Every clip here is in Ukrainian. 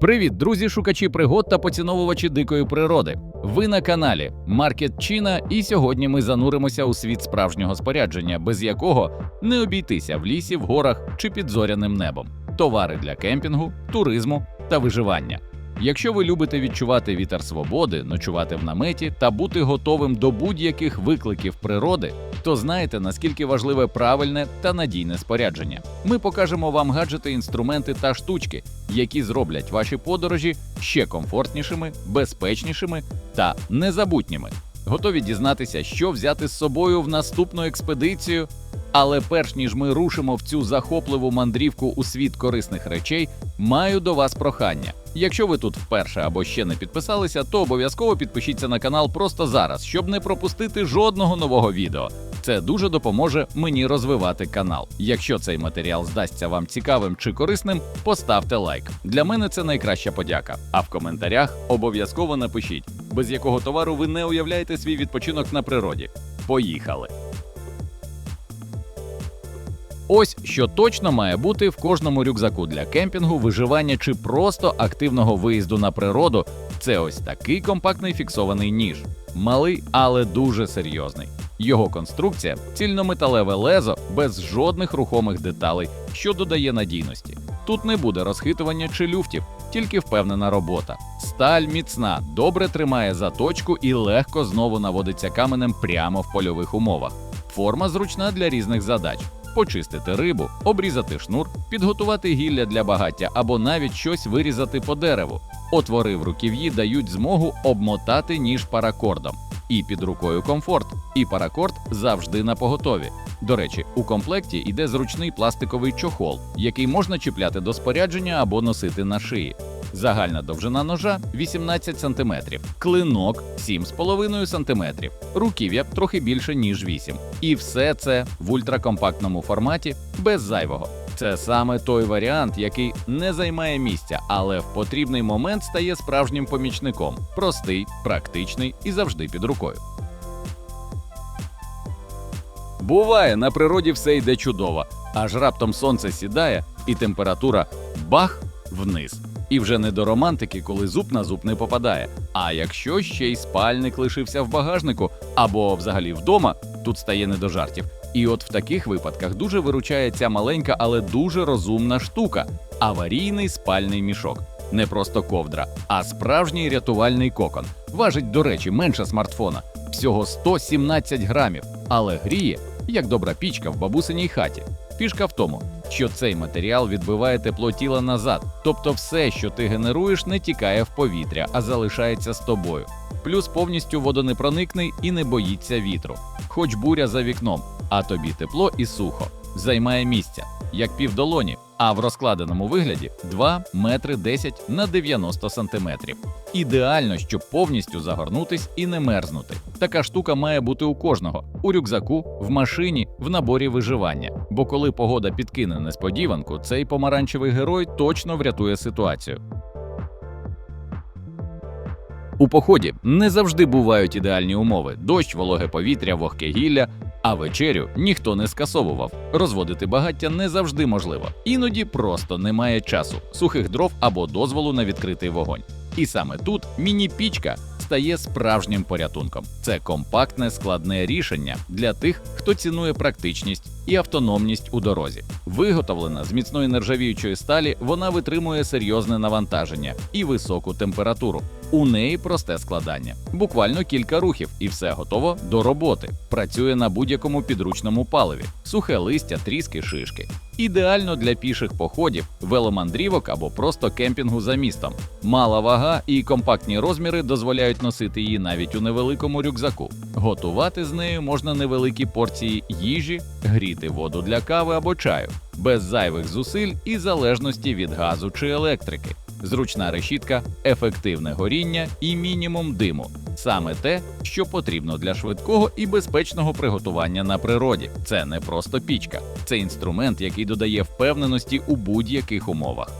Привіт, друзі, шукачі пригод та поціновувачі дикої природи. Ви на каналі Маркет Чіна, і сьогодні ми зануримося у світ справжнього спорядження, без якого не обійтися в лісі, в горах чи під зоряним небом. Товари для кемпінгу, туризму та виживання. Якщо ви любите відчувати вітер свободи, ночувати в наметі та бути готовим до будь-яких викликів природи, то знаєте наскільки важливе правильне та надійне спорядження. Ми покажемо вам гаджети, інструменти та штучки, які зроблять ваші подорожі ще комфортнішими, безпечнішими та незабутніми. Готові дізнатися, що взяти з собою в наступну експедицію. Але перш ніж ми рушимо в цю захопливу мандрівку у світ корисних речей, маю до вас прохання. Якщо ви тут вперше або ще не підписалися, то обов'язково підпишіться на канал просто зараз, щоб не пропустити жодного нового відео. Це дуже допоможе мені розвивати канал. Якщо цей матеріал здасться вам цікавим чи корисним, поставте лайк. Для мене це найкраща подяка. А в коментарях обов'язково напишіть, без якого товару ви не уявляєте свій відпочинок на природі. Поїхали! Ось що точно має бути в кожному рюкзаку для кемпінгу, виживання чи просто активного виїзду на природу. Це ось такий компактний фіксований ніж, малий, але дуже серйозний. Його конструкція цільнометалеве лезо без жодних рухомих деталей, що додає надійності. Тут не буде розхитування чи люфтів, тільки впевнена робота. Сталь міцна, добре тримає заточку і легко знову наводиться каменем прямо в польових умовах. Форма зручна для різних задач почистити рибу, обрізати шнур, підготувати гілля для багаття або навіть щось вирізати по дереву. Отвори в руків'ї дають змогу обмотати ніж паракордом. І під рукою комфорт, і паракорд завжди на поготові. До речі, у комплекті йде зручний пластиковий чохол, який можна чіпляти до спорядження або носити на шиї. Загальна довжина ножа 18 см, клинок 7,5 см, руків'я трохи більше ніж 8. І все це в ультракомпактному форматі без зайвого. Це саме той варіант, який не займає місця, але в потрібний момент стає справжнім помічником. Простий, практичний і завжди під рукою. Буває, на природі все йде чудово, аж раптом сонце сідає, і температура бах вниз. І вже не до романтики, коли зуб на зуб не попадає. А якщо ще й спальник лишився в багажнику або взагалі вдома, тут стає не до жартів. І от в таких випадках дуже виручає ця маленька, але дуже розумна штука аварійний спальний мішок. Не просто ковдра, а справжній рятувальний кокон. Важить, до речі, менше смартфона, всього 117 грамів, але гріє, як добра пічка в бабусиній хаті. Фішка в тому, що цей матеріал відбиває тепло тіла назад, тобто все, що ти генеруєш, не тікає в повітря, а залишається з тобою. Плюс повністю водонепроникний і не боїться вітру. Хоч буря за вікном, а тобі тепло і сухо. Займає місця, як півдолоні, а в розкладеному вигляді 2 метри 10 на 90 сантиметрів. Ідеально, щоб повністю загорнутись і не мерзнути. Така штука має бути у кожного: у рюкзаку, в машині, в наборі виживання. Бо коли погода підкине несподіванку, цей помаранчевий герой точно врятує ситуацію. У поході не завжди бувають ідеальні умови: дощ, вологе повітря, вогке гілля. А вечерю ніхто не скасовував. Розводити багаття не завжди можливо. Іноді просто немає часу, сухих дров або дозволу на відкритий вогонь. І саме тут міні-пічка стає справжнім порятунком. Це компактне складне рішення для тих, хто цінує практичність і автономність у дорозі. Виготовлена з міцної нержавіючої сталі, вона витримує серйозне навантаження і високу температуру. У неї просте складання, буквально кілька рухів, і все готово до роботи. Працює на будь-якому підручному паливі, сухе листя, тріски, шишки. Ідеально для піших походів, веломандрівок або просто кемпінгу за містом. Мала вага і компактні розміри дозволяють носити її навіть у невеликому рюкзаку. Готувати з нею можна невеликі порції їжі, гріти воду для кави або чаю, без зайвих зусиль і залежності від газу чи електрики. Зручна решітка, ефективне горіння і мінімум диму саме те, що потрібно для швидкого і безпечного приготування на природі. Це не просто пічка, це інструмент, який додає впевненості у будь-яких умовах.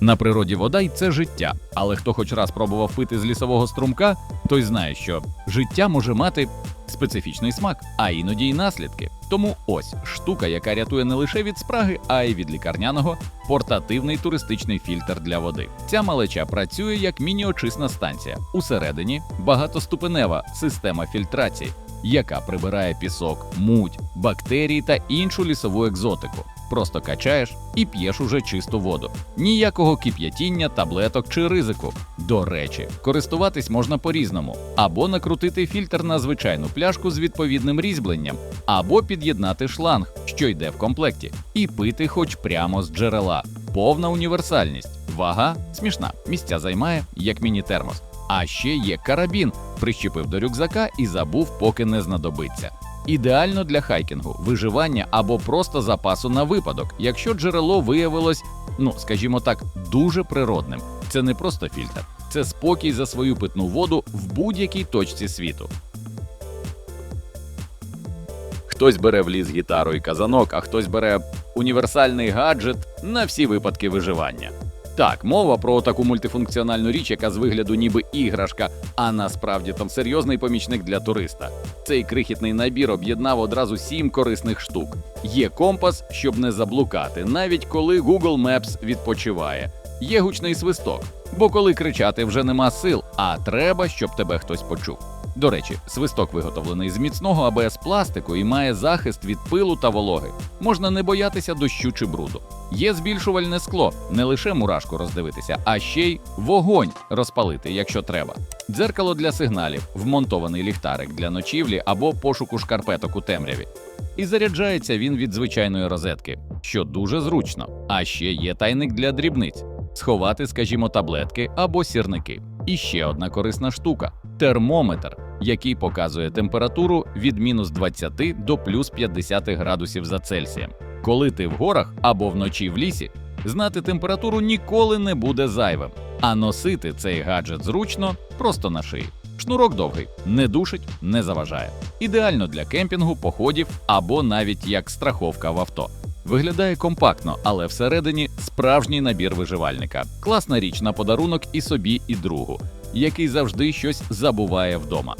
На природі вода й це життя. Але хто хоч раз пробував пити з лісового струмка, той знає, що життя може мати специфічний смак, а іноді й наслідки. Тому ось штука, яка рятує не лише від спраги, а й від лікарняного портативний туристичний фільтр для води. Ця малеча працює як міні-очисна станція. Усередині багатоступенева система фільтрації, яка прибирає пісок, муть, бактерії та іншу лісову екзотику. Просто качаєш і п'єш уже чисту воду. Ніякого кип'ятіння, таблеток чи ризику. До речі, користуватись можна по-різному, або накрутити фільтр на звичайну пляшку з відповідним різьбленням, або під'єднати шланг, що йде в комплекті, і пити хоч прямо з джерела. Повна універсальність. Вага смішна, місця займає як міні-термос. А ще є карабін, прищепив до рюкзака і забув, поки не знадобиться. Ідеально для хайкінгу, виживання або просто запасу на випадок, якщо джерело виявилось, ну скажімо так, дуже природним. Це не просто фільтр, це спокій за свою питну воду в будь-якій точці світу. Хтось бере в ліс гітару і казанок, а хтось бере універсальний гаджет на всі випадки виживання. Так, мова про таку мультифункціональну річ, яка з вигляду ніби іграшка, а насправді там серйозний помічник для туриста. Цей крихітний набір об'єднав одразу сім корисних штук. Є компас, щоб не заблукати, навіть коли Google Maps відпочиває. Є гучний свисток, бо коли кричати вже нема сил, а треба, щоб тебе хтось почув. До речі, свисток виготовлений з міцного АБС пластику і має захист від пилу та вологи. Можна не боятися дощу чи бруду. Є збільшувальне скло, не лише мурашку роздивитися, а ще й вогонь розпалити, якщо треба. Дзеркало для сигналів, вмонтований ліхтарик для ночівлі або пошуку шкарпеток у темряві. І заряджається він від звичайної розетки, що дуже зручно. А ще є тайник для дрібниць сховати, скажімо, таблетки або сірники. І ще одна корисна штука термометр, який показує температуру від мінус 20 до плюс 50 градусів за Цельсієм. Коли ти в горах або вночі в лісі, знати температуру ніколи не буде зайвим, а носити цей гаджет зручно просто на шиї. Шнурок довгий, не душить, не заважає. Ідеально для кемпінгу, походів або навіть як страховка в авто. Виглядає компактно, але всередині справжній набір виживальника. Класна річ на подарунок і собі, і другу, який завжди щось забуває вдома.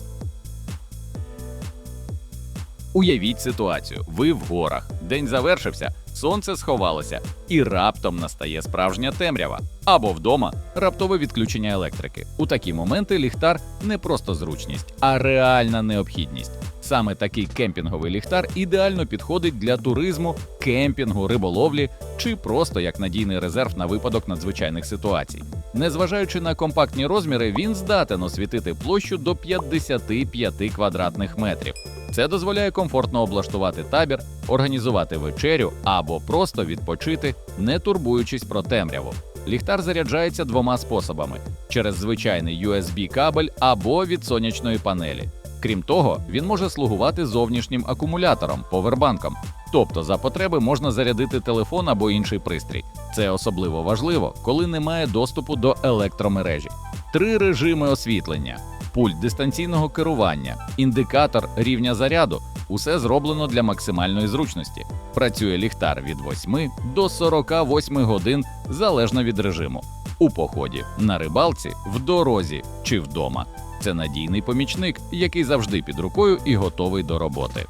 Уявіть ситуацію: ви в горах, день завершився, сонце сховалося, і раптом настає справжня темрява. Або вдома раптове відключення електрики. У такі моменти ліхтар не просто зручність, а реальна необхідність. Саме такий кемпінговий ліхтар ідеально підходить для туризму, кемпінгу, риболовлі чи просто як надійний резерв на випадок надзвичайних ситуацій. Незважаючи на компактні розміри, він здатен освітити площу до 55 квадратних метрів. Це дозволяє комфортно облаштувати табір, організувати вечерю або просто відпочити, не турбуючись про темряву. Ліхтар заряджається двома способами: через звичайний USB-кабель або від сонячної панелі. Крім того, він може слугувати зовнішнім акумулятором повербанком. Тобто за потреби можна зарядити телефон або інший пристрій. Це особливо важливо, коли немає доступу до електромережі. Три режими освітлення, пульт дистанційного керування, індикатор рівня заряду усе зроблено для максимальної зручності. Працює ліхтар від 8 до 48 годин залежно від режиму. У поході, на рибалці, в дорозі чи вдома. Це надійний помічник, який завжди під рукою і готовий до роботи.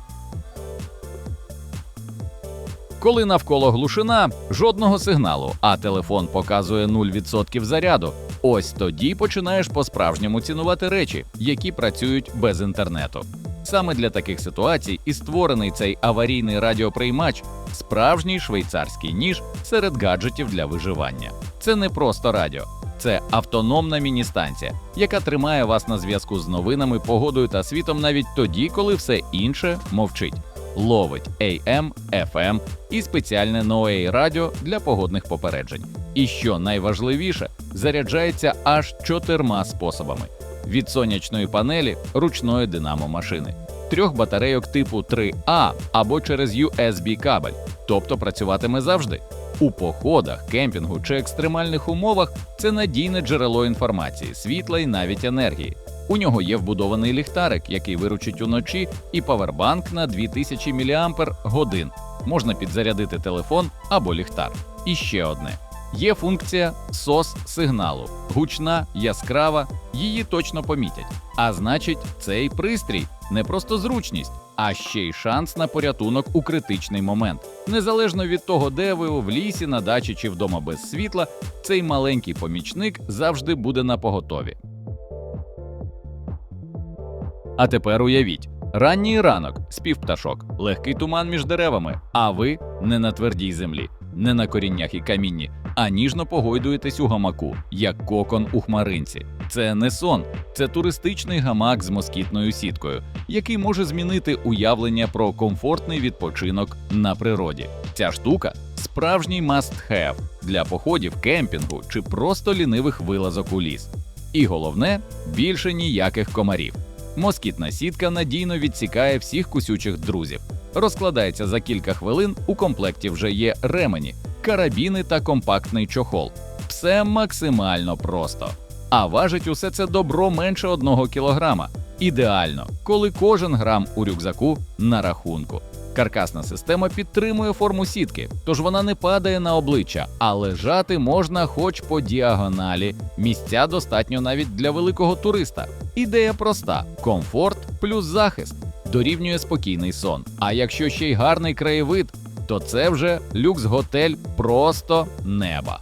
Коли навколо глушина, жодного сигналу, а телефон показує 0% заряду. Ось тоді починаєш по-справжньому цінувати речі, які працюють без інтернету. Саме для таких ситуацій і створений цей аварійний радіоприймач справжній швейцарський ніж серед гаджетів для виживання. Це не просто радіо, це автономна міні-станція, яка тримає вас на зв'язку з новинами, погодою та світом навіть тоді, коли все інше мовчить. Ловить AM, FM і спеціальне No радіо для погодних попереджень. І що найважливіше, заряджається аж чотирма способами: від сонячної панелі ручної динамо машини, трьох батарейок типу 3А або через USB кабель, тобто працюватиме завжди. У походах, кемпінгу чи екстремальних умовах це надійне джерело інформації, світла і навіть енергії. У нього є вбудований ліхтарик, який виручить уночі, і павербанк на 2000 мАч. Можна підзарядити телефон або ліхтар. І ще одне: Є функція SOS сигналу, гучна, яскрава, її точно помітять. А значить, цей пристрій не просто зручність, а ще й шанс на порятунок у критичний момент. Незалежно від того, де ви в лісі, на дачі чи вдома без світла, цей маленький помічник завжди буде на поготові. А тепер уявіть. Ранній ранок, спів пташок, легкий туман між деревами, а ви не на твердій землі, не на коріннях і камінні, а ніжно погойдуєтесь у гамаку, як кокон у хмаринці. Це не сон, це туристичний гамак з москітною сіткою, який може змінити уявлення про комфортний відпочинок на природі. Ця штука справжній must-have для походів, кемпінгу чи просто лінивих вилазок у ліс. І головне більше ніяких комарів. Москітна сітка надійно відсікає всіх кусючих друзів. Розкладається за кілька хвилин. У комплекті вже є ремені, карабіни та компактний чохол. Все максимально просто. А важить усе це добро менше одного кілограма. Ідеально, коли кожен грам у рюкзаку на рахунку. Каркасна система підтримує форму сітки, тож вона не падає на обличчя, а лежати можна хоч по діагоналі. Місця достатньо навіть для великого туриста. Ідея проста: комфорт плюс захист дорівнює спокійний сон. А якщо ще й гарний краєвид, то це вже люкс-готель просто неба.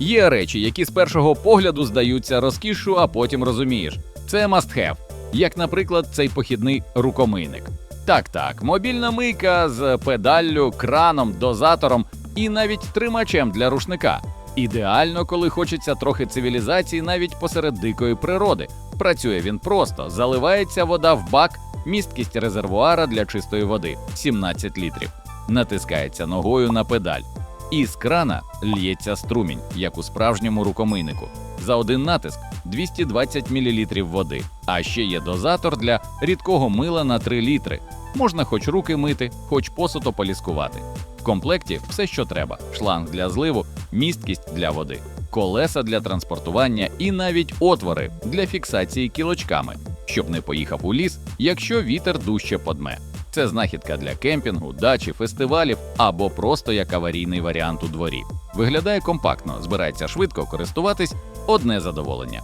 Є речі, які з першого погляду здаються розкішшю, а потім розумієш. Це must have, як, наприклад, цей похідний рукомийник. Так, так, мобільна мийка з педаллю, краном, дозатором і навіть тримачем для рушника. Ідеально, коли хочеться трохи цивілізації навіть посеред дикої природи. Працює він просто, заливається вода в бак, місткість резервуара для чистої води 17 літрів. Натискається ногою на педаль. І з крана л'ється струмінь, як у справжньому рукомийнику. За один натиск 220 мл води. А ще є дозатор для рідкого мила на 3 літри. Можна хоч руки мити, хоч посуд ополіскувати. В комплекті все, що треба: шланг для зливу, місткість для води, колеса для транспортування і навіть отвори для фіксації кілочками, щоб не поїхав у ліс, якщо вітер дужче подме. Це знахідка для кемпінгу, дачі, фестивалів або просто як аварійний варіант у дворі. Виглядає компактно, збирається швидко користуватись одне задоволення.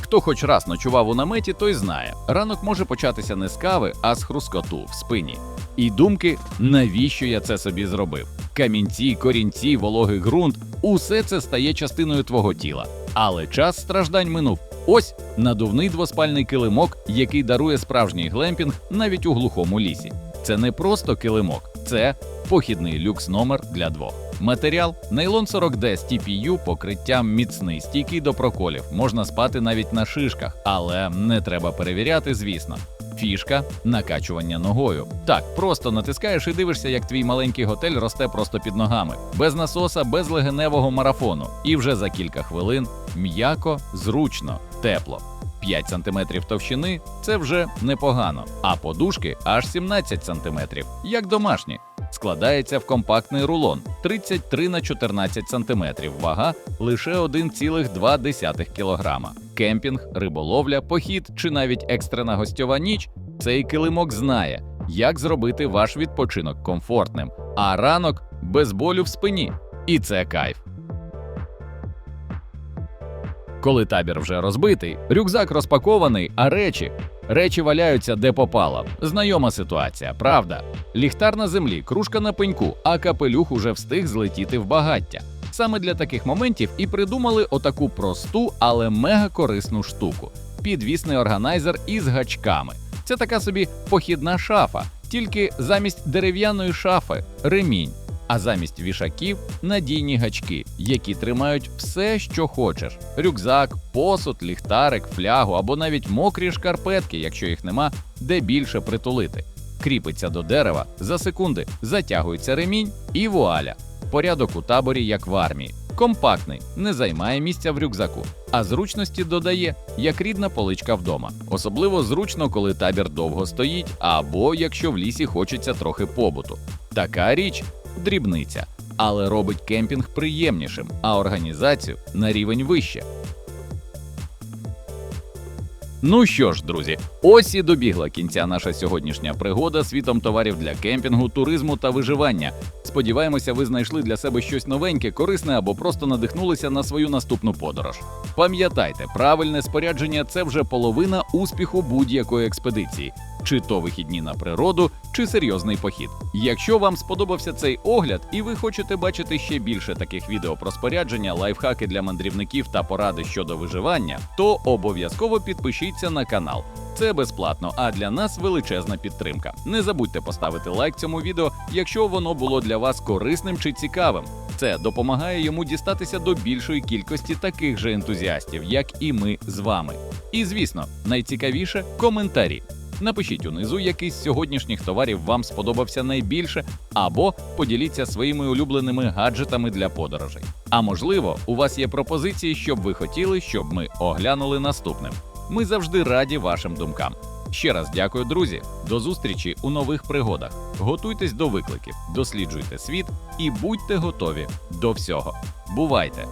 Хто хоч раз ночував у наметі, той знає, ранок може початися не з кави, а з хрускоту в спині. І думки, навіщо я це собі зробив? Камінці, корінці, вологий ґрунт усе це стає частиною твого тіла. Але час страждань минув. Ось надувний двоспальний килимок, який дарує справжній глемпінг навіть у глухому лісі. Це не просто килимок, це похідний люкс номер для двох. Матеріал нейлон 40D з TPU покриттям міцний, стійкий до проколів. Можна спати навіть на шишках, але не треба перевіряти, звісно. Фішка накачування ногою. Так, просто натискаєш і дивишся, як твій маленький готель росте просто під ногами, без насоса, без легеневого марафону. І вже за кілька хвилин м'яко, зручно, тепло. 5 см товщини це вже непогано, а подушки аж 17 см, як домашні. Складається в компактний рулон 33 на 14 см, вага лише 1,2 кг. Кемпінг, риболовля, похід чи навіть екстрена гостьова ніч. Цей килимок знає, як зробити ваш відпочинок комфортним, а ранок без болю в спині. І це кайф. Коли табір вже розбитий, рюкзак розпакований, а речі речі валяються де попало. Знайома ситуація, правда? Ліхтар на землі, кружка на пеньку, а капелюх уже встиг злетіти в багаття. Саме для таких моментів і придумали отаку просту, але мега корисну штуку підвісний органайзер із гачками. Це така собі похідна шафа, тільки замість дерев'яної шафи ремінь а замість вішаків надійні гачки, які тримають все, що хочеш: рюкзак, посуд, ліхтарик, флягу або навіть мокрі шкарпетки, якщо їх нема, де більше притулити. Кріпиться до дерева за секунди, затягується ремінь і вуаля. Порядок у таборі, як в армії. Компактний, не займає місця в рюкзаку, а зручності додає, як рідна поличка вдома. Особливо зручно, коли табір довго стоїть, або якщо в лісі хочеться трохи побуту. Така річ дрібниця, але робить кемпінг приємнішим, а організацію на рівень вище. Ну що ж, друзі, ось і добігла кінця наша сьогоднішня пригода світом товарів для кемпінгу, туризму та виживання. Сподіваємося, ви знайшли для себе щось новеньке, корисне або просто надихнулися на свою наступну подорож. Пам'ятайте, правильне спорядження це вже половина успіху будь-якої експедиції, чи то вихідні на природу, чи серйозний похід. Якщо вам сподобався цей огляд і ви хочете бачити ще більше таких відео про спорядження, лайфхаки для мандрівників та поради щодо виживання, то обов'язково підпишіться на канал. Це безплатно, а для нас величезна підтримка. Не забудьте поставити лайк цьому відео, якщо воно було для вас корисним чи цікавим. Це допомагає йому дістатися до більшої кількості таких же ентузіастів, як і ми з вами. І звісно, найцікавіше коментарі. Напишіть унизу, який з сьогоднішніх товарів вам сподобався найбільше, або поділіться своїми улюбленими гаджетами для подорожей. А можливо, у вас є пропозиції, щоб ви хотіли, щоб ми оглянули наступним. Ми завжди раді вашим думкам. Ще раз дякую, друзі. До зустрічі у нових пригодах. Готуйтесь до викликів, досліджуйте світ і будьте готові до всього. Бувайте!